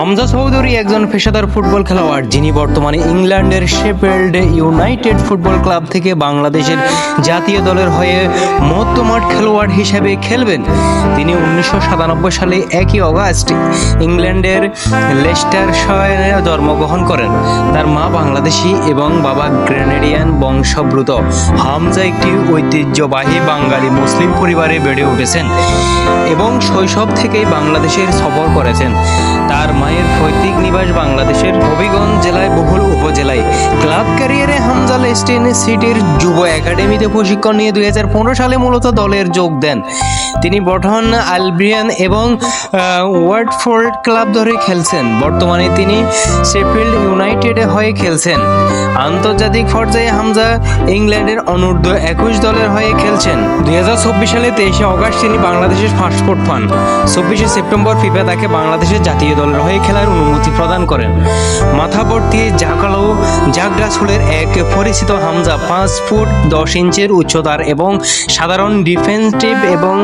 হামজা চৌধুরী একজন পেশাদার ফুটবল খেলোয়াড়, যিনি বর্তমানে ইংল্যান্ডের শেফিল্ড ইউনাইটেড ফুটবল ক্লাব থেকে বাংলাদেশের জাতীয় দলের হয়ে মধ্যমাঠ খেলোয়াড় হিসেবে খেলবেন। তিনি উনিশশো সাতানব্বই সালে একই অগাস্ট ইংল্যান্ডের লেস্টার শহরে জন্মগ্রহণ করেন। তার মা বাংলাদেশি এবং বাবা গ্রেনেডিয়ান বংশোদ্ভূত। হামজা একটি ঐতিহ্যবাহী বাঙালি মুসলিম পরিবারে বেড়ে উঠেছেন এবং শৈশব থেকেই বাংলাদেশের সফর করেছেন। তার মায়ের পৈতৃক নিবাস বাংলাদেশের হবিগঞ্জ জেলায় বহুল উপজেলায়। ক্লাব ক্যারিয়ারে হামজাল স্টেন সিটির যুব একাডেমিতে প্রশিক্ষণ নিয়ে দুই হাজার পনেরো সালে মূলত দলের যোগ দেন। তিনি বটন আলবিয়ান এবং ওয়ার্ডফোর্ড ক্লাব ধরে খেলছেন। বর্তমানে তিনি শেফিল্ড ইউনাইটেডে হয়ে খেলছেন। আন্তর্জাতিক পর্যায়ে হামজা ইংল্যান্ডের অনূর্ধ্ব একুশ দলের হয়ে খেলছেন। দুই সালে তেইশে অগাস্ট তিনি বাংলাদেশের পাসপোর্ট পান। চব্বিশে সেপ্টেম্বর ফিফা তাকে বাংলাদেশের জাতীয় দলের হয়ে খেলার অনুমতি প্রদান করেন। মাথাভর্তি জাকালো জাগরা চুলের এক পরিচিত হামজা পাঁচ ফুট দশ ইঞ্চের উচ্চতার এবং সাধারণ ডিফেন্সিভ এবং